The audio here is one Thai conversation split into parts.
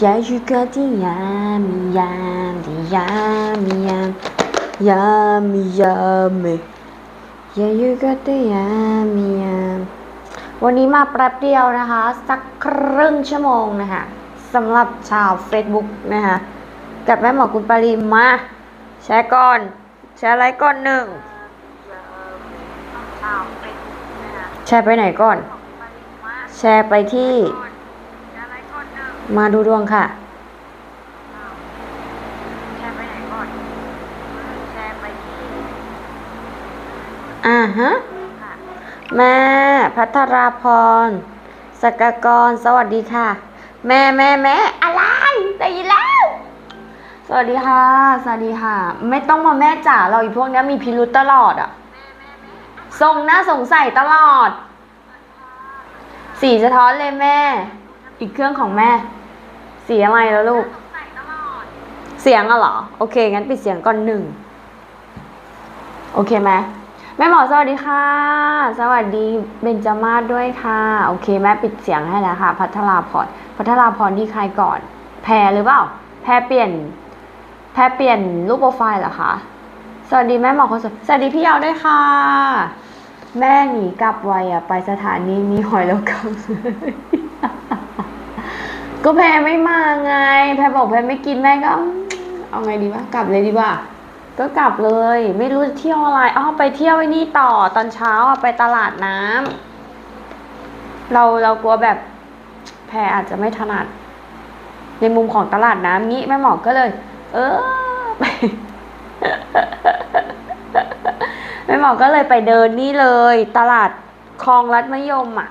Ya juga diam, diam, diam, diam, yummy, yummy. Ya juga diam, diam. วันนี้มาแป๊บเดียวนะคะ สักครึ่งชั่วโมงนะคะสำหรับชาว Facebook นะคะกับแม่หมอคุณปริมมาแชร์ก่อน แชร์ไลค์ก่อนหนึ่งแชร์ไปไหนก่อน แชร์ไปที่ มาดูดวงค่ะอ่าฮะแม่พัทราพรสกกร สวัสดีค่ะ แม่แม่แม่อะไรได้ยินแล้ว สวัสดีค่ะ สวัสดีค่ะ ไม่ต้องมาแม่จ๋าเราอีพวกเนี้ยมีพิรุธตลอดอะทรงหน้าสงสัยตลอด สีสะท้อนเลยแม่ อีกเครื่องของแม่ สีอะไรแล้วลูกเสียงอะเหรอ โอเค งั้นปิดเสียงก่อนหนึ่ง โอเคไหมแม่หมอสวัสดีค่ะ สวัสดีเบญจามาศด้วยค่ะ โอเคแม่ปิดเสียงให้แล้วค่ะ พัทราพร พัทราพรที่ใครก่อน แพรหรือเปล่า แพรเปลี่ยน แพรเปลี่ยนรูปโปรไฟล์เหรอคะ สวัสดีแม่หมอคนสวยสวัสดีพี่ยาวด้วยค่ะ แม่หนีกลับไวอะไปสถานีมีหอยแล้วกลับ ก็แพรไม่มาไง แพรบอกแพรไม่กินแม่ก็ เอาไงดีวะกลับเลยดีว่าก็กลับเลย ไม่รู้เที่ยวอะไรอ้อไปเที่ยวไอ้นี่ต่อตอนเช้าอะไปตลาดน้ำเราเรากลัวแบบ แพรอาจจะไม่ถนัด ในมุมของตลาดน้ำงี้แม่หมอก็เลย เออไปแม่หมอก็เลยไปเดินนี่เลย ตลาดคลองรัดมะยมอะ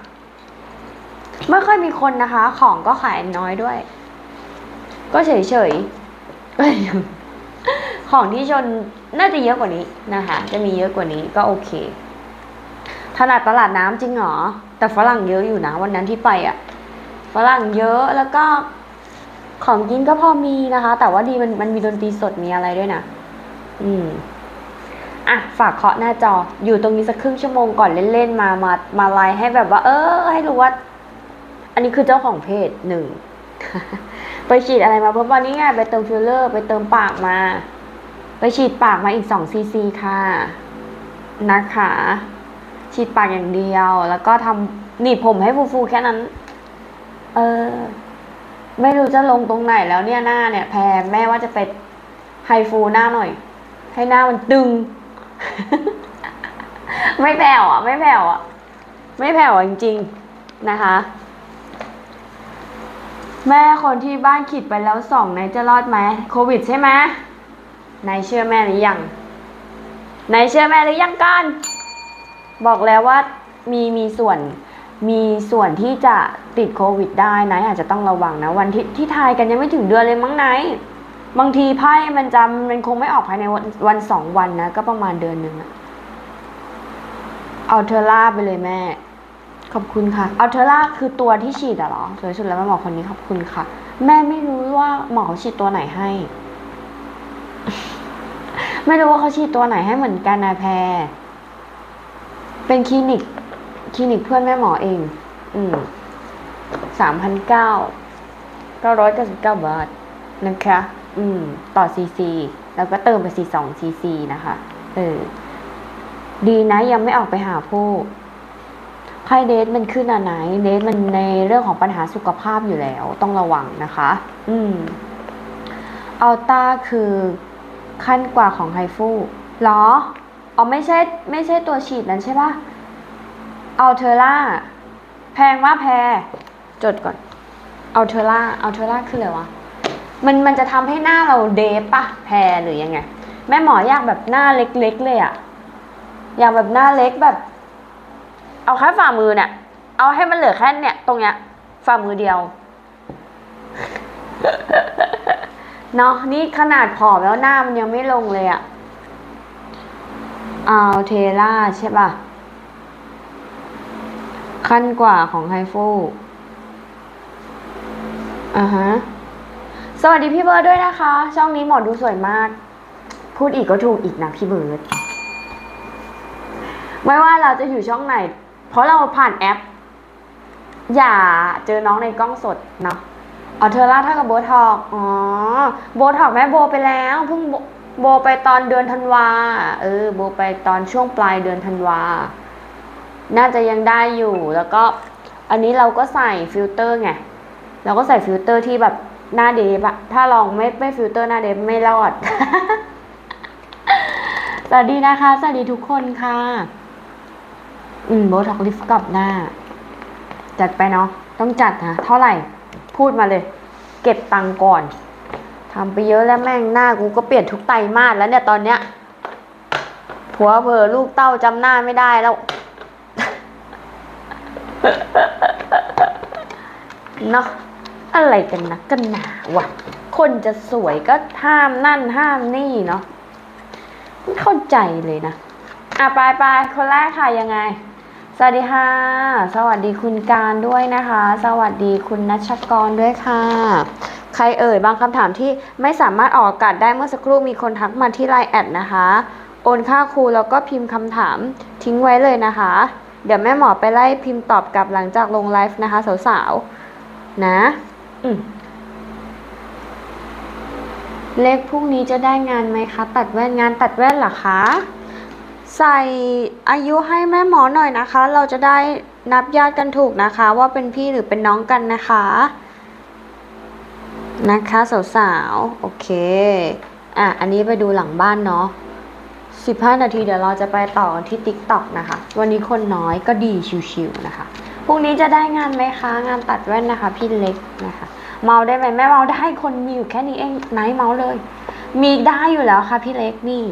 ไม่ค่อยมีคนนะคะ ของก็ขายน้อยด้วย ก็เฉยเฉยๆของที่ชนน่าจะเยอะกว่านี้นะคะ จะมีเยอะกว่านี้ก็โอเคถนัดตลาดน้ำจริงเหรอ แต่ฝรั่งเยอะอยู่นะวันนั้นที่ไปอะ ฝรั่งเยอะแล้วก็ของกินก็พอมีนะคะ แต่ว่าดีมันมันมีดนตรีสดมีอะไรด้วยนะ อืม อะ ฝากเคาะหน้าจออยู่ตรงนี้สักครึ่งชั่วโมงก่อนเล่นๆมามามาไลน์ให้แบบว่า เออ ให้รู้ว่า นนี้คือเจ้าของเพจหนึ่งไปฉีดอะไรมาเพราะวันนี้ไงไปเติมฟิลเลอร์ ไปเติมปากมา ไปฉีดปากมาอีกสองซีซีค่ะ นะคะ ฉีดปากอย่างเดียว แล้วก็ทำหนีบผมให้ฟูๆแค่นั้น เออ ไม่รู้จะลงตรงไหนแล้วเนี่ยหน้าเนี่ย แพรแม่ว่าจะไปไฮฟูหน้าหน่อย ให้หน้ามันตึง ไม่แผ่วอะ ไม่แผ่วอะ ไม่แผ่วจริงๆนะคะ แม่คนที่บ้านขีดไปแล้วสองนายจะรอดไหมโควิดใช่ไหมนายเชื่อแม่หรือยังนายเชื่อแม่หรือยังกันบอกแล้วว่ามีมีส่วนมีส่วนที่จะติดโควิดได้นายอาจจะต้องระวังนะ วันที่ที่ทายกันยังไม่ถึงเดือนเลยมั้งนายบางทีไพ่มันจำมันคงไม่ออกภายในวันวันสองวันนะ ก็ประมาณเดือนหนึ่งอะเอาเทอร่าไปเลยแม่ ขอบคุณค่ะเอาเทอร่าคือตัวที่ฉีดอะเหรอสวยสุดแล้วแม่หมอคนนี้ขอบคุณค่ะ แม่ไม่รู้ว่าหมอเขาฉีดตัวไหนให้ ไม่รู้ว่าเขาฉีดตัวไหนให้เหมือนกันนะแพร เป็นคลินิก คลินิกเพื่อนแม่หมอเอง อืมสามพันเก้าเก้าร้อยเก้าสิบเก้าบาทนะคะ อืม ต่อซีซีแล้วก็เติมไปซีสองซีซีนะคะ เออ ดีนะยังไม่ออกไปหาผู้ ไพ่เดทมันขึ้นอันไหนเดทมันในเรื่องของปัญหาสุขภาพอยู่แล้ว ต้องระวังนะคะ อืมอัลต้าคือขั้นกว่าของไฮฟูหรออ๋อไม่ใช่ไม่ใช่ตัวฉีดนั้นใช่ปะอัลเทอร่าแพงว่าแพงจดก่อนอัลเทอร่าอัลเทอร่าคืออะไรวะมันมันจะทำให้หน้าเราเดฟปะแพรหรือยังไง แม่หมออยากแบบหน้าเล็กๆเลยอะอยากแบบหน้าเล็กแบบ เอาแค่ฝ่ามือเนี่ย เอาให้มันเหลือแค่เนี่ย ตรงเนี้ย ฝ่ามือเดียว เนาะนี่ขนาดผอมแล้วหน้ามันยังไม่ลงเลยอะอัลเทล่าใช่ป่ะ ขั้นกว่าของไฮฟูอ่าฮะ สวัสดีพี่เบิร์ดด้วยนะคะ ช่องนี้หมอดูสวยมาก พูดอีกก็ถูกอีกนะพี่เบิร์ดไม่ว่าเราจะอยู่ช่องไหน เพราะเราผ่านแอป อย่าเจอน้องในกล้องสดเนาะอ๋อเทอร่าเท่ากับโบท็อกอ๋อโบท็อกแม่โบไปแล้วเพิ่งโบโบไปตอนเดือนธันวาเออโบไปตอนช่วงปลายเดือนธันวา น่าจะยังได้อยู่แล้วก็อันนี้เราก็ใส่ฟิลเตอร์ไงเราก็ใส่ฟิลเตอร์ที่แบบหน้าเดฟอะถ้าลองไม่ไม่ฟิลเตอร์หน้าเดฟไม่รอด สวัสดีนะคะ สวัสดีทุกคนค่ะ อืมโบท็อกลิฟต์กับหน้า จัดไปเนาะต้องจัดนะเท่าไหร่พูดมาเลย เก็บตังก่อนทำไปเยอะแล้วแม่งหน้ากูก็เปลี่ยนทุกไตรมาสแล้วเนี่ยตอนเนี้ยผัวเผลอลูกเต้าจำหน้าไม่ได้แล้วเนาะอะไรกันนะกันหนาวะคนจะสวยก็ห้ามนั่นห้ามนี่เนาะไม่เข้าใจเลยนะ อะไปไปคนแรกค่ะยังไง สวัสดีค่ะ สวัสดีคุณการด้วยนะคะ สวัสดีคุณนัชกรด้วยค่ะ ใครเอ่ยบางคำถามที่ไม่สามารถออกอากาศได้เมื่อสักครู่มีคนทักมาที่ไลน์แอดนะคะ โอนค่าครูแล้วก็พิมพ์คำถามทิ้งไว้เลยนะคะ เดี๋ยวแม่หมอไปไล่พิมพ์ตอบกลับหลังจากลงไลฟ์นะคะสาวๆ นะอืมเลขพรุ่งนี้จะได้งานไหมคะ ตัดแว่นงานตัดแว่นเหรอคะ ใส่อายุให้แม่หมอหน่อยนะคะ เราจะได้นับญาติกันถูกนะคะ ว่าเป็นพี่หรือเป็นน้องกันนะคะ นะคะสาวๆโอเคอะอันนี้ไปดูหลังบ้านเนาะ15 นาทีเดี๋ยวเราจะไปต่อที่ TikTok นะคะ วันนี้คนน้อยก็ดีชิวๆนะคะพรุ่งนี้จะได้งานไหมคะ งานตัดแว่นนะคะ พี่เล็กนะคะ เมาได้ไหมแม่เมาได้คนมีอยู่แค่นี้เองไหนเมาเลย มีได้อยู่แล้วค่ะพี่เล็กนี่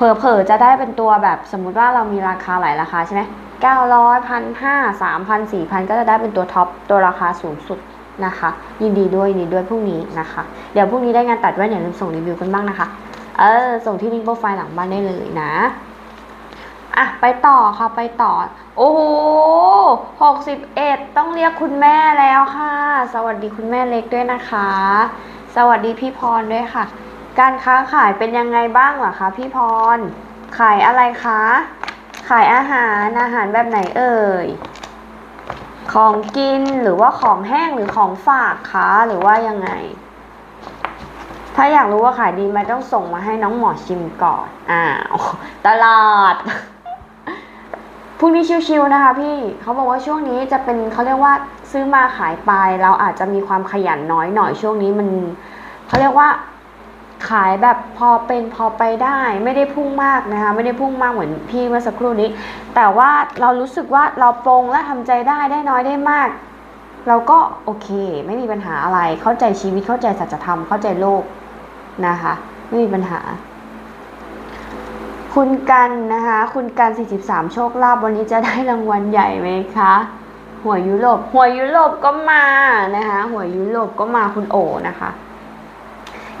เผลอๆจะได้เป็นตัวแบบสมมุติว่าเรามีราคาหลายราคาใช่ไหมเก้าร้อยพันห้าสามพันสี่พันก็จะได้เป็นตัวท็อปตัวราคาสูงสุดนะคะ ยินดีด้วยยินดีด้วยพรุ่งนี้นะคะ เดี๋ยวพรุ่งนี้ได้งานตัดแว่นอย่าลืมส่งรีวิวกันบ้างนะคะ เออ ส่งที่ลิงก์โปรไฟล์หลังบ้านได้เลยนะอะไปต่อค่ะไปต่อ โอ้โหหกสิบเอ็ดต้องเรียกคุณแม่แล้วค่ะ สวัสดีคุณแม่เล็กด้วยนะคะ สวัสดีพี่พรด้วยค่ะ การค้าขายเป็นยังไงบ้างเหรอคะพี่พร ขายอะไรคะ ขายอาหารอาหารแบบไหนเอ่ย ของกินหรือว่าของแห้งหรือของฝากคะหรือว่ายังไง ถ้าอยากรู้ว่าขายดีไหมต้องส่งมาให้น้องหมอชิมก่อนอ้าวตลาดพรุ่งนี้ชิวๆนะคะพี่เขาบอกว่าช่วงนี้จะเป็นเขาเรียกว่าซื้อมาขายไป เราอาจจะมีความขยันน้อยหน่อยช่วงนี้มันเขาเรียกว่า ขายแบบพอเป็นพอไปได้ไม่ได้พุ่งมากนะคะ ไม่ได้พุ่งมากเหมือนพี่เมื่อสักครู่นี้ แต่ว่าเรารู้สึกว่าเราปรงและทำใจได้ได้น้อยได้มาก เราก็โอเค ไม่มีปัญหาอะไร เข้าใจชีวิตเข้าใจสัจธรรมเข้าใจโลกนะคะ ไม่มีปัญหา คุณกันนะคะ คุณกัน43 โชคลาภวันนี้จะได้รางวัลใหญ่ไหมคะหัวยุโรปหัวยุโรปก็มานะคะหัวยุโรปก็มาคุณโอนะคะ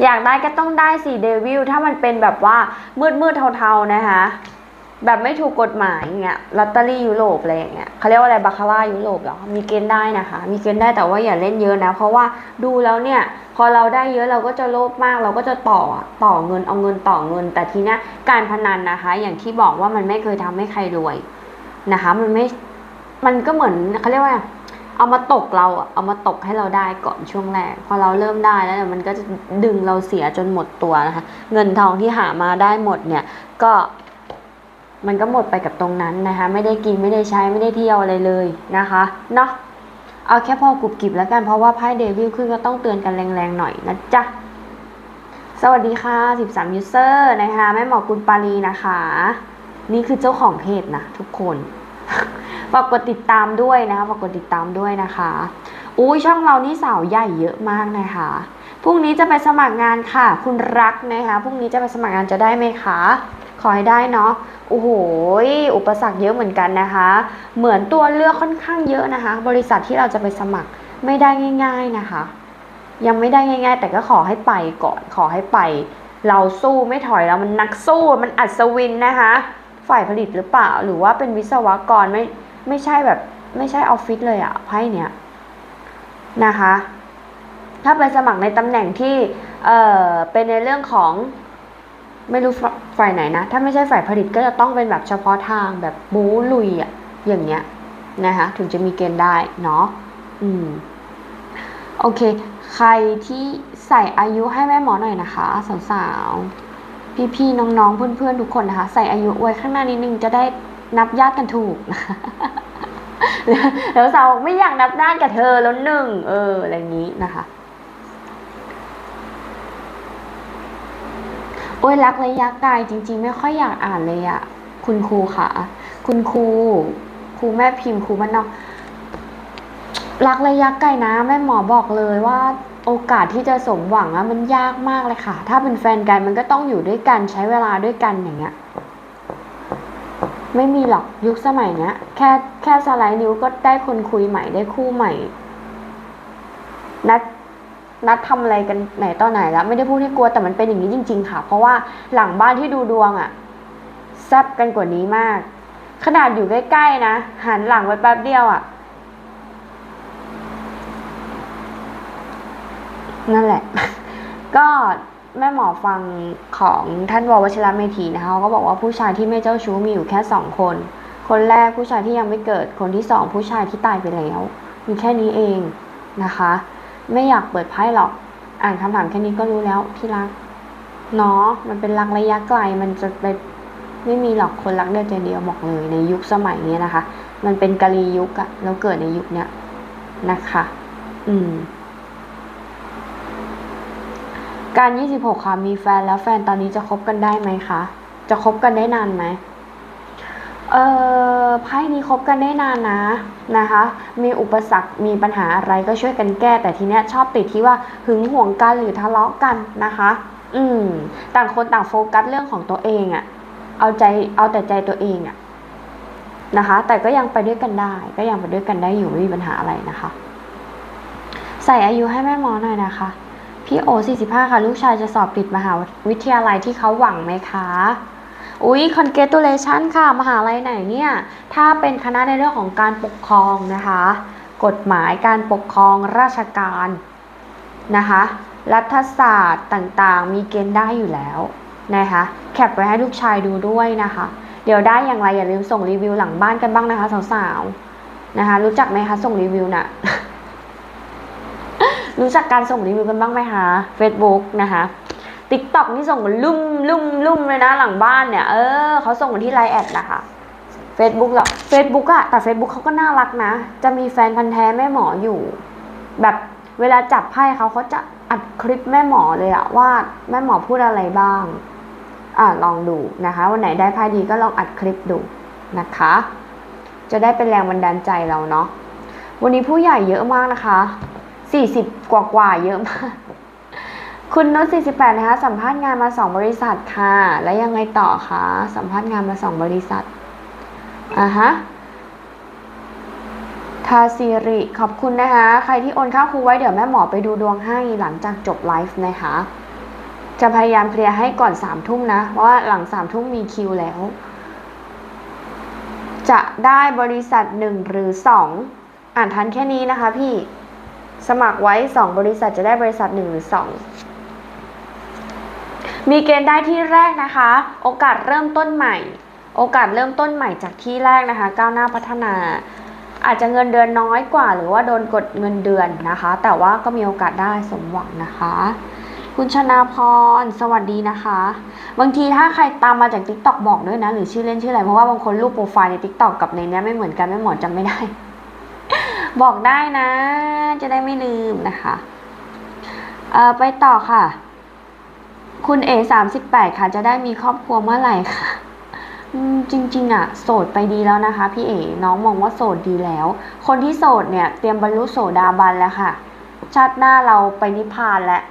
อยากได้ก็ต้องได้สีเดวิลถ้ามันเป็นแบบว่ามืดมืดๆเทาๆนะคะ แบบไม่ถูกกฎหมายอย่างเงี้ยลอตเตอรี่ยุโรปอะไรอย่างเงี้ยเขาเรียกว่าอะไรบาคาร่ายุโรปเหรอมีเกณฑ์ได้นะคะ มีเกณฑ์ได้แต่ว่าอย่าเล่นเยอะนะ เพราะว่าดูแล้วเนี่ย พอเราได้เยอะเราก็จะโลภมาก เราก็จะต่อต่อเงินเอาเงินต่อเงิน แต่ทีนี้การพนันนะคะ อย่างที่บอกว่ามันไม่เคยทำให้ใครรวยนะคะ มันไม่มันก็เหมือนเขาเรียกว่า เอามาตกเราเอามาตกให้เราได้ก่อนช่วงแรก พอเราเริ่มได้แล้วเนี่ยมันก็จะดึงเราเสียจนหมดตัวนะคะ เงินทองที่หามาได้หมดเนี่ยก็มันก็หมดไปกับตรงนั้นนะคะ ไม่ได้กินไม่ได้ใช้ไม่ได้เที่ยวอะไรเลยนะคะเนาะเอาแค่พอกรุบกริบแล้วกันเพราะว่าไพ่เดวิลขึ้นก็ต้องเตือนกันแรงๆหน่อยนะจ๊ะสวัสดีค่ะ 13ยูเซอร์นะคะแม่หมอกุลปารีนะคะ นี่คือเจ้าของเพจนะทุกคน ฝากกดติดตามด้วยนะคะฝากกดติดตามด้วยนะคะ อุ้ยช่องเรานี่สาวใหญ่เยอะมากนะคะพรุ่งนี้จะไปสมัครงานค่ะ คุณรักนะคะพรุ่งนี้จะไปสมัครงานจะได้ไหมคะ ขอให้ได้เนาะโอ้โหอุปสรรคเยอะเหมือนกันนะคะ เหมือนตัวเลือกค่อนข้างเยอะนะคะ บริษัทที่เราจะไปสมัครไม่ได้ง่าย ๆนะคะ ยังไม่ได้ง่าย ๆ แต่ก็ขอให้ไปก่อนขอให้ไป เราสู้ไม่ถอยแล้วมันนักสู้มันอัศวินนะคะ ฝ่ายผลิตหรือเปล่า หรือว่าเป็นวิศวกรไม่ไม่ใช่แบบไม่ใช่ออฟฟิศเลยอะไพ่เนี้ยนะคะ ถ้าไปสมัครในตำแหน่งที่เออเป็นในเรื่องของไม่รู้ฝ่ายไหนนะ ถ้าไม่ใช่ฝ่ายผลิตก็จะต้องเป็นแบบเฉพาะทางแบบบู๊ลุยอะอย่างเงี้ยนะคะถึงจะมีเกณฑ์ได้เนาะอืมโอเค ใครที่ใส่อายุให้แม่หมอหน่อยนะคะสาวๆ พี่ๆน้องๆ เพื่อนๆ ทุกคนนะคะ ใส่อายุไว้ข้างหน้านิดนึงจะได้นับญาติกันถูกนะแล้วสาวไม่อยากนับญาติกับเธอแล้วหนึ่งเอออะไรอย่างนี้นะคะโอ้ยรักระยะไกลจริง ๆ ไม่ค่อยอยากอ่านเลยอะคุณครูค่ะ คุณครูครูแม่พิมพ์ครูบ้านนอกรักระยะไกลนะ แม่หมอบอกเลยว่า โอกาสที่จะสมหวังอะมันยากมากเลยค่ะ ถ้าเป็นแฟนกันมันก็ต้องอยู่ด้วยกันใช้เวลาด้วยกันอย่างเงี้ย ไม่มีหรอกยุคสมัยเนี้ย แค่แค่สไลด์นิ้วก็ได้คนคุยใหม่ได้คู่ใหม่ นัดนัดทำอะไรกันไหนต่อไหนแล้ว ไม่ได้พูดให้กลัวแต่มันเป็นอย่างนี้จริง ๆ ค่ะ เพราะว่าหลังบ้านที่ดูดวงอะแซบกันกว่านี้มาก ขนาดอยู่ใกล้ๆนะหันหลังไปแป๊บเดียวอะ นั่นแหละ ก็แม่หมอฟังของท่านววชิระเมธีนะคะก็บอกว่าผู้ชายที่ไม่เจ้าชู้มีอยู่แค่สองคน คนแรกผู้ชายที่ยังไม่เกิด คนที่สองผู้ชายที่ตายไปแล้วมีแค่นี้เองนะคะ ไม่อยากเปิดไพ่หรอก อ่านคำถามแค่นี้ก็รู้แล้วที่รักเนาะมันเป็นรักระยะไกลมันจะไปไม่มีหรอกคนรักเดียวใจเดียวบอกเลยในยุคสมัยนี้นะคะ มันเป็นกาลียุคอะแล้วเกิดในยุคเนี้ยนะคะ อืม การ 26 ค่ะ มีแฟนแล้วแฟนตอนนี้จะคบกันได้ไหมคะ จะคบกันได้นานไหมเอ่อไพ่นี้คบกันได้นานนะนะคะ มีอุปสรรค มีปัญหาอะไรก็ช่วยกันแก้ แต่ทีเนี้ยชอบติดที่ว่าหึงหวงกันหรือทะเลาะกันนะคะ อืม ต่างคนต่างโฟกัสเรื่องของตัวเองอะเอาใจ เอาแต่ใจตัวเองอะนะคะ แต่ก็ยังไปด้วยกันได้ ก็ยังไปด้วยกันได้อยู่ไม่มีปัญหาอะไรนะคะ ใส่อายุให้แม่หมอหน่อยนะคะ พี่โอ45 ค่ะ ลูกชายจะสอบติดมหาวิทยาลัยที่เขาหวังไหมคะ อุ๊ย congratulation ค่ะ มหาลัยไหนเนี่ย ถ้าเป็นคณะในเรื่องของการปกครองนะคะ กฎหมายการปกครองราชการนะคะ รัฐศาสตร์ต่างๆ มีเกณฑ์ได้อยู่แล้วนะคะแคปไว้ให้ลูกชายดูด้วยนะคะ เดี๋ยวได้อย่างไรอย่าลืมส่งรีวิวหลังบ้านกันบ้างนะคะสาวๆนะคะ รู้จักไหมคะส่งรีวิวน่ะ รู้จักการส่งรีวิวกันบ้างไหมคะ Facebook นะคะ TikTok นี่ส่งกันลุ่มลุ่มลุ่มเลยนะหลังบ้านเนี่ย เออเขาส่งกันที่ไลน์แอดนะคะ Facebook หรอ Facebook อะแต่ Facebook เขาก็น่ารักนะ จะมีแฟนพันธ์แท้แม่หมออยู่ แบบเวลาจับไพ่เขาเขาจะอัดคลิปแม่หมอเลยอะว่าแม่หมอพูดอะไรบ้าง อ่าลองดูนะคะ วันไหนได้ไพ่ดีก็ลองอัดคลิปดูนะคะ จะได้เป็นแรงบันดาลใจเราเนาะวันนี้ผู้ใหญ่เยอะมากนะคะ สี่สิบกว่ากว่าเยอะมาก คุณนุช48 นะคะ สัมภาษณ์งานมา 2 บริษัทค่ะ แล้วยังไงต่อคะ สัมภาษณ์งานมา 2 บริษัท อ่าฮะทาซีริ ขอบคุณนะคะ ใครที่โอนค่าครูไว้เดี๋ยวแม่หมอไปดูดวงให้หลังจากจบไลฟ์นะคะ จะพยายามเคลียร์ให้ก่อนสามทุ่มนะ เพราะว่าหลังสามทุ่มมีคิวแล้ว จะได้บริษัทหนึ่งหรือสองอ่านทันแค่นี้นะคะพี่ สมัครไว้ 2 บริษัทจะได้บริษัท 1 หรือ 2 มีเกณฑ์ได้ที่แรกนะคะ โอกาสเริ่มต้นใหม่ โอกาสเริ่มต้นใหม่จากที่แรกนะคะ ก้าวหน้าพัฒนา อาจจะเงินเดือนน้อยกว่า หรือว่าโดนกดเงินเดือนนะคะ แต่ว่าก็มีโอกาสได้สมหวังนะคะ คุณชนาพร สวัสดีนะคะ บางทีถ้าใครตามมาจาก t ิ k t o k บอกด้วยนะ หรือชื่อเล่นชื่ออะไร เพราะว่าบางคนรูปโปรไฟล์ใน t ิ k t o k กับในเนี้ยไม่เหมือนกันไม่เหมอจำไม่ได้ บอกได้นะ จะได้ไม่ลืมนะคะเอ่อไปต่อค่ะ คุณเอสามสิบแปดค่ะ จะได้มีครอบครัวเมื่อไหร่ค่ะจริงๆอะโสดไปดีแล้วนะคะ พี่เอ๋น้องมองว่าโสดดีแล้ว คนที่โสดเนี่ย เตรียมบรรลุโสดาบันแล้วค่ะ ชาติหน้าเราไปนิพพานแล้ว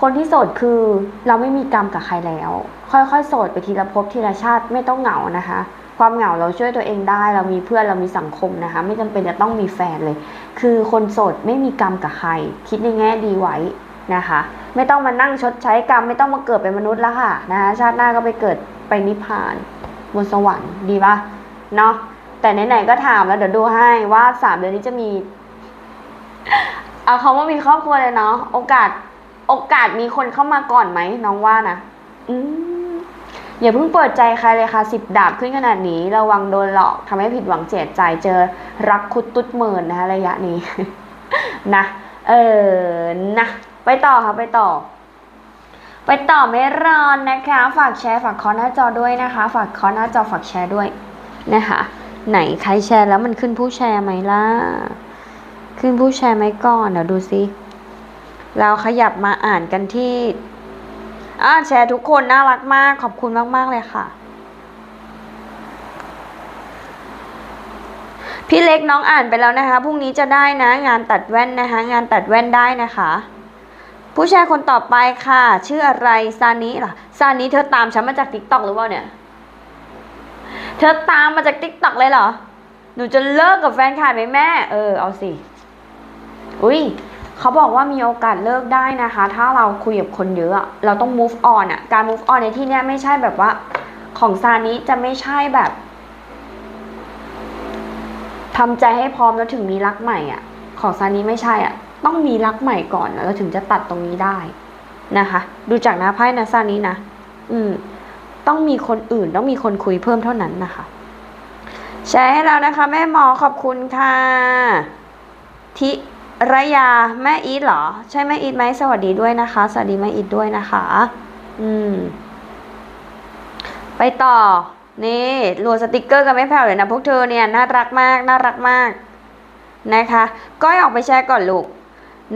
คนที่โสดคือเราไม่มีกรรมกับใครแล้ว ค่อยๆโสดไปทีละภพทีละชาติไม่ต้องเหงานะคะ ความเหงาเราช่วยตัวเองได้ เรามีเพื่อนเรามีสังคมนะคะ ไม่จำเป็นจะต้องมีแฟนเลย คือคนโสดไม่มีกรรมกับใคร คิดในแง่ดีไว้นะคะ ไม่ต้องมานั่งชดใช้กรรม ไม่ต้องมาเกิดเป็นมนุษย์แล้วค่ะนะคะชาติหน้าก็ไปเกิดไปนิพพาน บนสวรรค์ดีปะเนาะแต่ไหนๆก็ถามแล้วเดี๋ยวดูให้ว่าสามเดือนนี้จะมีเอาคำว่ามีครอบครัวเลยเนาะโอกาส โอกาสมีคนเข้ามาก่อนไหมน้องว่านะอืม อย่าเพิ่งเปิดใจใครเลยค่ะสิบดาบขึ้นขนาดนี้ ระวังโดนหลอกทำให้ผิดหวังเสียใจเจอรักคุดตุ๊ดเมินนะคะระยะนี้นะเออนะไปต่อค่ะไปต่อ ไปต่อไม่รอนนะคะ ฝากแชร์ฝากคอหน้าจอด้วยนะคะ ฝากคอหน้าจอฝากแชร์ด้วยนะคะไหนใครแชร์แล้วมันขึ้นผู้แชร์ไหมล่ะ ขึ้นผู้แชร์ไหมก่อนเดี๋ยวดูสิเราขยับมาอ่านกันที่ อ่าแชร์ทุกคนน่ารักมาก ขอบคุณมาก ๆ เลยค่ะพี่เล็กน้องอ่านไปแล้วนะคะ พรุ่งนี้จะได้นะ งานตัดแว่นนะคะ งานตัดแว่นได้นะคะ ผู้ชายคนต่อไปค่ะ ชื่ออะไรซานิเหรอซานิเธอตามฉันมาจากติ๊กต็อกหรือเปล่าเนี่ย เธอตามมาจากติ๊กต็อกเลยเหรอ หนูจะเลิกกับแฟนขาดไหมแม่ เออ เอาสิ อุ้ย เขาบอกว่ามีโอกาสเลิกได้นะคะ ถ้าเราคุยกับคนเยอะ เราต้อง move on อะการ move on ในที่นี้ไม่ใช่แบบว่า ของซานิจะไม่ใช่แบบทำใจให้พร้อมแล้วถึงมีรักใหม่อะของซานิไม่ใช่อะต้องมีรักใหม่ก่อนแล้วถึงจะตัดตรงนี้ได้นะคะ ดูจากหน้าไพ่นะซานินะ อืม ต้องมีคนอื่น ต้องมีคนคุยเพิ่มเท่านั้นนะคะแชร์ให้เรานะคะ แม่หมอขอบคุณค่ะทิ ระยาแม่อีทเหรอ ใช่แม่อีทไหมสวัสดีด้วยนะคะ สวัสดีแม่อีทด้วยนะคะ อืม ไปต่อ นี่รัวสติกเกอร์กันไม่แผ่วเลยนะพวกเธอเนี่ยน่ารักมากน่ารักมาก นะคะ ก้อยออกไปแชร์ก่อนลูก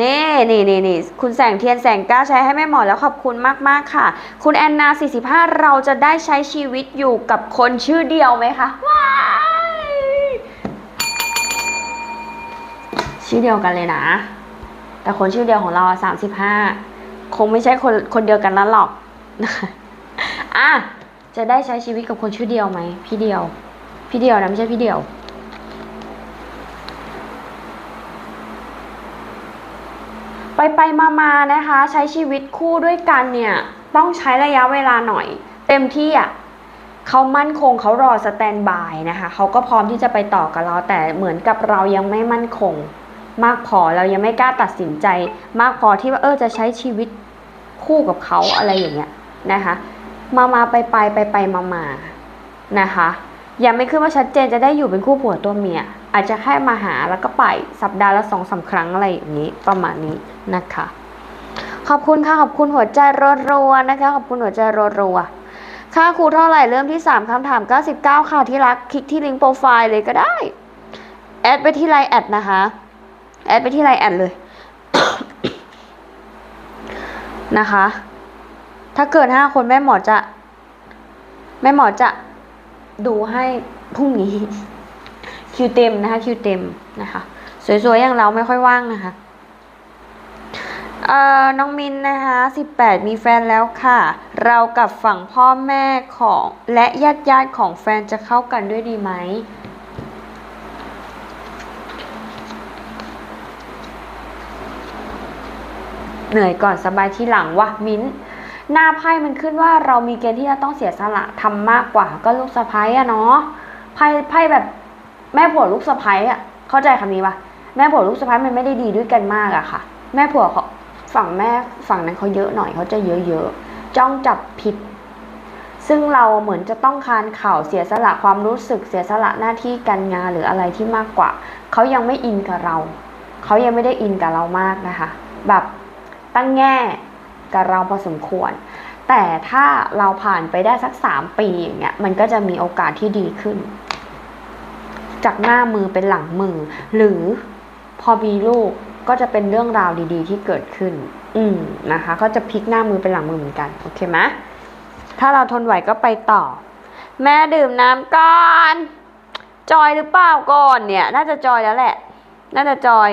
นี่นี่นี่นี่คุณแสงเทียนแสงกล้าใช้ให้แม่หมอแล้วขอบคุณมาก ๆ ค่ะ คุณแอนนา 45 เราจะได้ใช้ชีวิตอยู่กับคนชื่อเดียวไหมคะว้าย ชื่อเดียวกันเลยนะ แต่คนชื่อเดียวของเราสามสิบห้าคงไม่ใช่คนคนเดียวกันนั่นหรอกอะจะได้ใช้ชีวิตกับคนชื่อเดียวไหมพี่เดียว พี่เดียวนะไม่ใช่พี่เดียว ไปไปมามานะคะ ใช้ชีวิตคู่ด้วยกันเนี่ย ต้องใช้ระยะเวลาหน่อย เต็มที่อะเขามั่นคงเขารอสแตนบายนะคะเขาก็พร้อมที่จะไปต่อกับเราแต่เหมือนกับเรายังไม่มั่นคง มากพอเรายังไม่กล้าตัดสินใจ มากพอที่ว่าเออจะใช้ชีวิตคู่กับเขาอะไรอย่างเงี้ยนะคะ มามาไปไปไปไปมามานะคะยังไม่ขึ้นว่าชัดเจนจะได้อยู่เป็นคู่ผัวตัวเมีย อาจจะแค่มาหาแล้วก็ไปสัปดาห์ละสองสาครั้งอะไรอย่างนี้ประมาณนี้นะคะ ขอบคุณค่ะขอบคุณหัวใจรัวๆนะคะ ขอบคุณหัวใจรัวๆค่าครูเท่าไหร่เริ่มที่ 3คำถาม 99 ค่ะที่รักคลิกที่ลิงก์โปรไฟล์เลยก็ได้ แอดไปที่ไลน์แอดนะคะ แอดไปที่ไลน์แอดเลย นะคะ ถ้าเกินห้าคนแม่หมอจะ แม่หมอจะดูให้พรุ่งนี้ คิวเต็มนะคะ คิวเต็มนะคะ สวยๆ อย่างเราไม่ค่อยว่างนะคะเอ่อน้องมินนะคะ18 มีแฟนแล้วค่ะ เรากับฝั่งพ่อแม่ของและญาติญาติๆของแฟนจะเข้ากันด้วยดีไหม เหนื่อยก่อนสบายที่หลังวะมิ้น หน้าไพ่มันขึ้นว่าเรามีเกณฑ์ที่จะต้องเสียสละทำมากกว่าก็ลูกสะพ้ายอะเนาะไพ่ไพ่แบบแม่ผัวลูกสะพ้ายอะเข้าใจคำนี้ปะแม่ผัวลูกสะพ้ายมันไม่ได้ดีด้วยกันมากอะค่ะ แม่ผัวเขาฝั่งแม่ฝั่งนั้นเขาเยอะหน่อยเขาจะเยอะๆจ้องจับผิด ซึ่งเราเหมือนจะต้องคานเข่าเสียสละความรู้สึกเสียสละหน้าที่การงานหรืออะไรที่มากกว่า เขายังไม่อินกับเรา เขายังไม่ได้อินกับเรามากนะคะ แบบ ตั้งแง่กับเราพอสมควร แต่ถ้าเราผ่านไปได้สักสามปีอย่างเงี้ยมันก็จะมีโอกาสที่ดีขึ้น จากหน้ามือเป็นหลังมือ หรือพอมีลูกก็จะเป็นเรื่องราวดีๆ ที่เกิดขึ้น อืมนะคะ ก็จะพลิกหน้ามือเป็นหลังมือเหมือนกันโอเคไหมถ้าเราทนไหวก็ไปต่อ แม่ดื่มน้ำก่อน จอยหรือเปล่าก่อนเนี่ย น่าจะจอยแล้วแหละ น่าจะจอย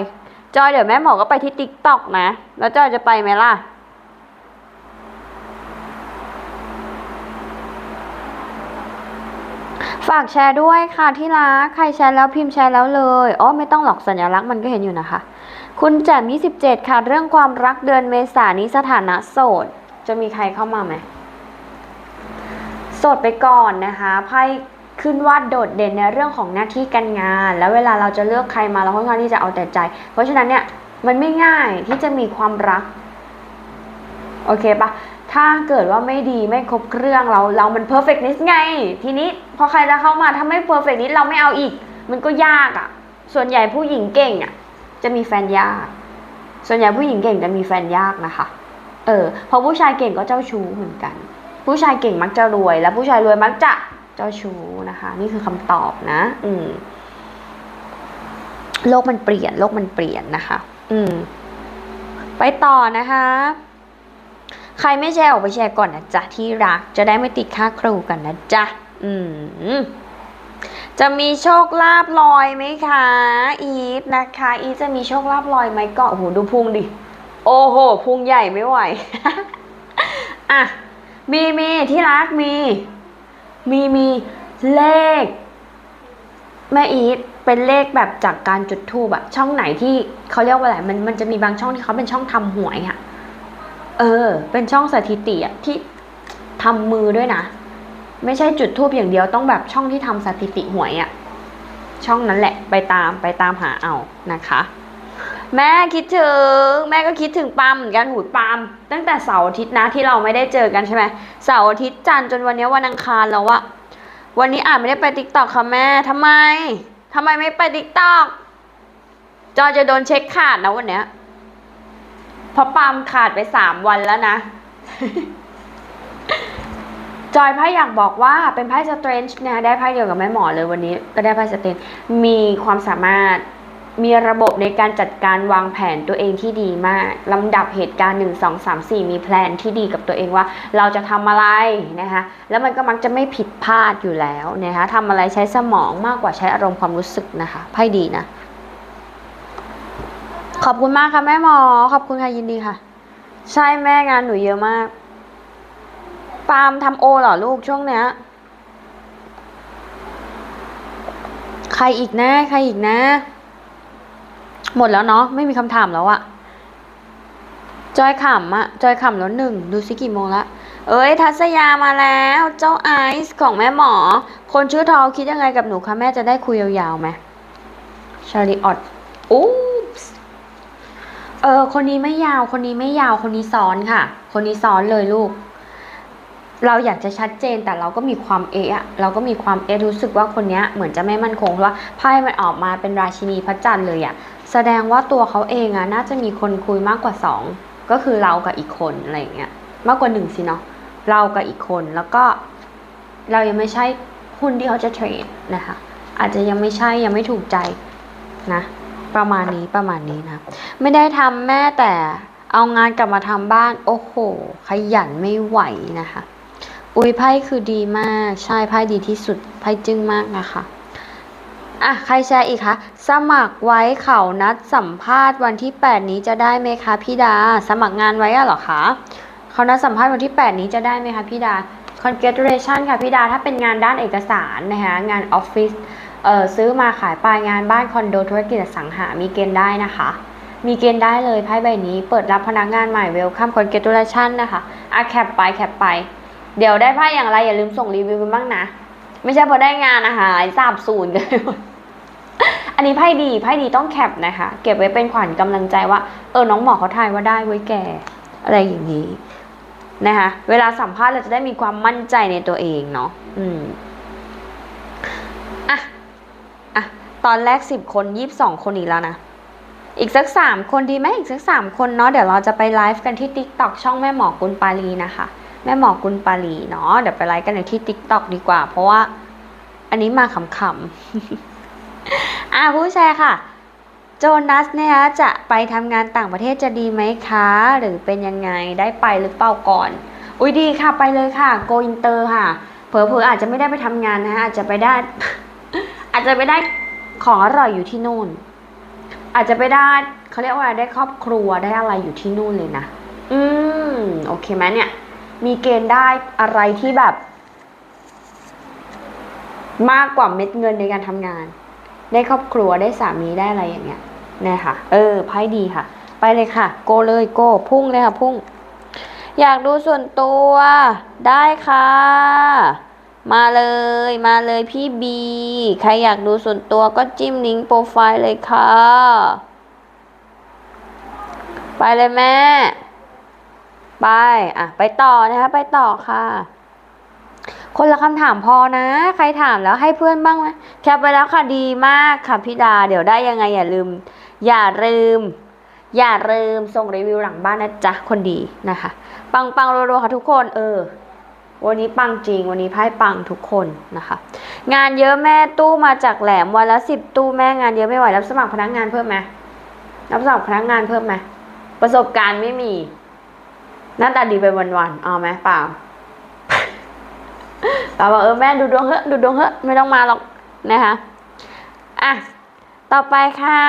จอยเดี๋ยวแม่หมอก็ไปที่ติ๊กต็อกนะ แล้วจอยจะไปไหมล่ะ ฝากแชร์ด้วยค่ะที่รัก ใครแชร์แล้วพิมพ์แชร์แล้วเลย อ๋อไม่ต้องหรอกสัญลักษณ์มันก็เห็นอยู่นะคะ คุณแจ่ม27 ค่ะ เรื่องความรักเดือนเมษานนี้สถานะโสด จะมีใครเข้ามาไหม โสดไปก่อนนะคะ ไพ่ ขึ้นว่าโดดเด่นในเรื่องของหน้าที่การงาน แล้วเวลาเราจะเลือกใครมาเราค่อนข้างที่จะเอาแต่ใจ เพราะฉะนั้นเนี่ยมันไม่ง่ายที่จะมีความรัก โอเคปะถ้าเกิดว่าไม่ดีไม่ครบเครื่องเราเรามัน perfectness ไง ทีนี้พอใครจะเข้ามาถ้าไม่ perfectness เราไม่เอาอีก มันก็ยากอะ่ะ ส่วนใหญ่ผู้หญิงเก่งอะ่ะ จะมีแฟนยาก ส่วนใหญ่ผู้หญิงเก่งจะมีแฟนยากนะคะ เออเพราะผู้ชายเก่งก็เจ้าชู้เหมือนกัน ผู้ชายเก่งมักจะรวย และผู้ชายรวยมักจะ เจ้าชู้นะคะ นี่คือคำตอบนะ อืม โลกมันเปลี่ยน โลกมันเปลี่ยนนะคะ อืม ไปต่อนะคะ ใครไม่แชร์ออกไปแชร์ก่อนนะจ๊ะที่รัก จะได้ไม่ติดค่าครูกันนะจ๊ะ อืมจะมีโชคลาภลอยไหมคะ อีฟนะคะ อีฟจะมีโชคลาภลอยไหมก็โอ้โหดูพุงดิ โอ้โหพุงใหญ่ไม่ไหว อะ มีมีที่รักมี มีมีเลข แม่อีทเป็นเลขแบบจากการจุดทูบอะช่องไหนที่เขาเรียกว่าอะไรมันมันจะมีบางช่องที่เขาเป็นช่องทำหวยอะเออ เป็นช่องสถิติอะที่ทำมือด้วยนะ ไม่ใช่จุดทูบอย่างเดียวต้องแบบช่องที่ทำสถิติหวยอะช่องนั้นแหละไปตามไปตามหาเอานะคะ แม่คิดถึง แม่ก็คิดถึงปาล์มเหมือนกันหูปาล์มตั้งแต่เสาร์อาทิตย์นะที่เราไม่ได้เจอกันใช่ไหมเสาร์อาทิตย์จันทร์จนวันนี้วันอังคารแล้วอะวันนี้อาจไม่ได้ไปติ๊กต็อกค่ะแม่ทำไมทำไมไม่ไปติ๊กต็อกจอจะโดนเช็คขาดนะวันเนี้ยเพราะปาล์มขาดไปสามวันแล้วนะจอยไพ่อยากบอกว่าเป็นไพ่สเตรนจ์นะได้ไพ่เดียวกับแม่หมอเลยวันนี้ ก็ได้ไพ่สเตรนจ์มีความสามารถ มีระบบในการจัดการวางแผนตัวเองที่ดีมากลำดับเหตุการณ์ 1 2 3 4 มีแพลนที่ดีกับตัวเองว่า เราจะทำอะไรนะคะแล้วมันก็มักจะไม่ผิดพลาดอยู่แล้วนะคะทำอะไรใช้สมองมากกว่าใช้อารมณ์ความรู้สึกนะคะไพ่ดีนะ ขอบคุณมากค่ะแม่หมอ ขอบคุณค่ะยินดีค่ะ ใช่แม่งานหนูเยอะมากปาล์มทำโอเหรอลูกช่วงเนี้ยใครอีกนะ ใครอีกนะ หมดแล้วเนาะไม่มีคำถามแล้วอะจอยขำอะจอยขำแล้วหนึ่งดูสิกี่โมงละเอ้ยทัศยามาแล้วเจ้าไอซ์ของแม่หมอ คนชื่อทอคิดยังไงกับหนูคะแม่จะได้คุยยาวๆไหมชาริออตอุ๊บเออคนนี้ไม่ยาวคนนี้ไม่ยาวคนนี้ซ้อนค่ะ คนนี้ซ้อนเลยลูก เราอยากจะชัดเจนแต่เราก็มีความเอะเราก็มีความเอะรู้สึกว่าคนนี้เหมือนจะไม่มั่นคงเพราะว่าไพ่มันออกมาเป็นราชินีพระจันทร์เลยอะแสดงว่าตัวเขาเองอะน่าจะมีคนคุยมากกว่าสองก็คือเรากับอีกคนอะไรอย่างเงี้ยมากกว่าหนึ่งสิเนาะเรากับอีกคนแล้วก็ เรายังไม่ใช่หุ้นที่เขาจะเทรดนะคะอาจจะยังไม่ใช่ยังไม่ถูกใจนะ ประมาณนี้ประมาณนี้นะ ไม่ได้ทำแม่แต่เอางานกลับมาทำบ้าน โอ้โห ขยันไม่ไหวนะคะ อุ้ยไพ่คือดีมาก ใช่ไพ่ดีที่สุดไพ่จึ้งมากนะคะอะใครแชร์อีกคะสมัครไว้เขานัดสัมภาษณ์วันที่ 8 นี้จะได้ไหมคะพี่ดา สมัครงานไว้อะเหรอคะเขานัดสัมภาษณ์วันที่ 8 นี้จะได้ไหมคะพี่ดา congratulation ค่ะพี่ดาถ้าเป็นงานด้านเอกสารนะคะงานออฟฟิศเอ่อซื้อมาขายไปงานบ้านคอนโดธุรกิจสังหา มีเกณฑ์ได้นะคะ มีเกณฑ์ได้เลยไพ่ใบนี้เปิดรับพนักงานใหม่เวลคัมคอนเกตูเลชันนะคะอะแคปไปแคปไป เดี๋ยวได้ไพ่อย่างไรอย่าลืมส่งรีวิวกันบ้างนะ ไม่ใช่พอได้งานอาหารสาบสูญกันหมดอันนี้ไพ่ดีไพ่ดีต้องแคปนะคะ เก็บไว้เป็นขวัญกำลังใจว่า เออน้องหมอเขาทายว่าได้ไว้ยแก อะไรอย่างนี้นะคะเวลาสัมภาษณ์เราจะได้มีความมั่นใจในตัวเองเนาะอืมอะอะตอนแรกสิบคนยี่สิบสองคนอีกแล้วนะอีกสักสามคนดีไหมอีกสักสามคนเนาะเดี๋ยวเราจะไปไลฟ์กันที่ t ิ k t o k ช่องแม่หมอกุลปาลีนะคะ แม่หมอกุลปาลีเนาะเดี๋ยวไปไลฟ์กันในที่ t ิ k t o k ดีกว่า เพราะว่า อันนี้มาขำๆอะผู้แชร์ค่ะ โจนัสเนะคะจะไปทำงานต่างประเทศจะดีไหมคะ หรือเป็นยังไงได้ไปหรือเปล่าก่อน อุ้ยดีค่ะไปเลยค่ะโกอินเตอร์ค่ะ เผลอๆอาจจะไม่ได้ไปทำงานนะคะอาจจะไปได้ อาจจะไปได้ของอร่อยอยู่ที่นู่น อาจจะไปได้เขาเรียกว่าได้ครอบครัวได้อะไรอยู่ที่นู่นเลยนะ อืม โอเคไหมเนี่ย มีเกณฑ์ได้อะไรที่แบบ มากกว่าเม็ดเงินในการทำงาน ได้ครอบครัวได้สามีได้อะไรอย่างเงี้ยนะคะเออไพ่ดีค่ะ ไปเลยค่ะ โกเลยโกพุ่งเลยค่ะ พุ่ง อยากดูส่วนตัวได้ค่ะ มาเลยมาเลยพี่บี ใครอยากดูส่วนตัวก็จิ้มลิงก์โปรไฟล์เลยค่ะ ไปเลยแม่ ไปอะไปต่อนะคะไปต่อค่ะ คนละคำถามพอนะ ใครถามแล้วให้เพื่อนบ้างไหมแคปไปแล้วค่ะดีมากค่ะพี่ดา เดี๋ยวได้ยังไงอย่าลืม อย่าลืม อย่าลืมส่งรีวิวหลังบ้านนะจ๊ะคนดีนะคะ ปังปังรัวๆค่ะทุกคนเออวันนี้ปังจริง วันนี้ไพ่ปังทุกคนนะคะ งานเยอะแม่ตู้มาจากแหลมวันละสิบตู้แม่งานเยอะไม่ไหวรับสมัครพนักงานเพิ่มไหมรับสมัครพนักงานเพิ่มไหมประสบการณ์ไม่มี หน้าตาดีไปวันๆเอาไหมเปล่าเปล่าบอกเออแม่ดูดวงเถอะดูดวงเถอะไม่ต้องมาหรอกนะคะอะต่อไปค่ะ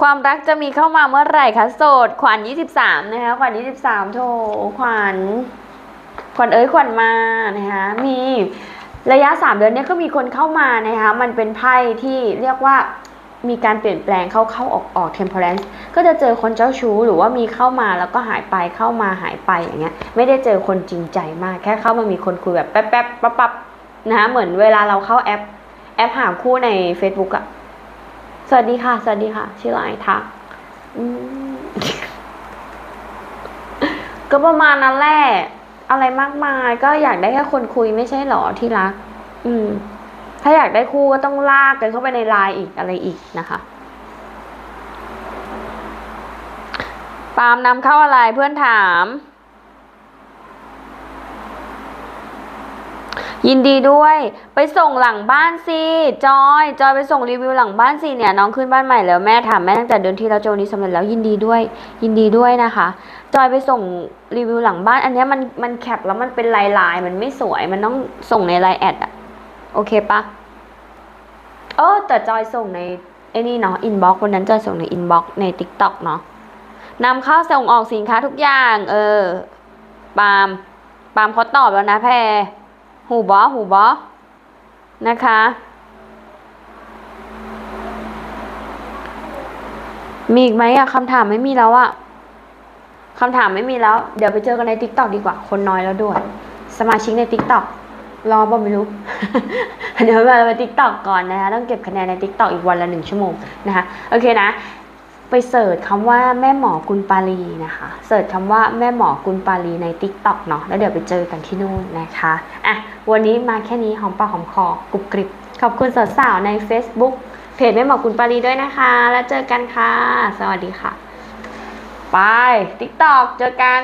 ความรักจะมีเข้ามาเมื่อไหร่คะโสดขวัญ23นะคะขวัญ23โถขวัญขวัญเอ้ยขวัญมานะคะมีระยะ3เดือนเนี้ก็มีคนเข้ามานะคะมันเป็นไพ่ที่เรียกว่า มีการเปลี่ยนแปลงเข้าเข้าออกออก temperance ก็จะเจอคนเจ้าชู้หรือว่ามีเข้ามาแล้วก็หายไปเข้ามาหายไปอย่างเงี้ยไม่ได้เจอคนจริงใจมากแค่เข้ามามีคนคุยแบบแป๊บแป๊บปั๊บปั๊บนะคะเหมือนเวลาเราเข้าแอปแอปหาคู่ใน Facebook อะสวัสดีค่ะ สวัสดีค่ะ ชื่ออะไรทักอืมก็ประมาณนั้นแหละ อะไรมากมาย ก็อยากได้แค่คนคุยไม่ใช่หรอที่รัก อืม ถ้าอยากได้คู่ก็ต้องลากกันเข้าไปในไลน์อีกอะไรอีกนะคะปาล์มนำเข้าอะไรเพื่อนถาม ยินดีด้วย ไปส่งหลังบ้านสิจอยจอยไปส่งรีวิวหลังบ้านสิเนี่ยน้องขึ้นบ้านใหม่แล้วแม่ถามแม่ตั้งแต่เดือนที่แล้วโจนี้สำเร็จแล้วยินดีด้วย ยินดีด้วยนะคะ จอยไปส่งรีวิวหลังบ้าน อันนี้มันมันแคปแล้วมันเป็นลายลายมันไม่สวยมันต้องส่งในไลน์แอดอะ โอเคปะเออแต่จอยส่งในไอ้นี่เนาะอินบ็อกวันนั้นจอยส่งในอินบ็อกในทิกตอกเนาะนำเข้าส่งออกสินค้าทุกอย่าง เออ ปาล์มปาล์มเขาตอบแล้วนะแพรหูบอหูบอนะคะ มีอีกไหมอะคำถามไม่มีแล้วอะคำถามไม่มีแล้ว เดี๋ยวไปเจอกันใน t ิ k t o k ดีกว่า คนน้อยแล้วด้วย สมาชิกใน t ิ k t o k รอบ่ไม่รู้ เดี๋ยวเราไป t ิ k t o k ก่อนนะคะ ต้องเก็บคะแนนใน t ิ k t o k อีกวันละหนึ่งชั่วโมงนะคะ โอเคนะ ไปเสิร์ชคำว่าแม่หมอกุลปาลีนะคะ เสิร์ชคำว่าแม่หมอกุลปาลีใน t ิ k t o k เนาะ แล้วเดี๋ยวไปเจอกันที่นู่นนะคะ อะ วันนี้มาแค่นี้หอมปากหอมคอกรุบกริบ ขอบคุณสาวๆใน Facebook เพจแม่หมอกุลปาลีด้วยนะคะ แล้วเจอกันค่ะ สวัสดีค่ะ ไป TikTok เจอกัน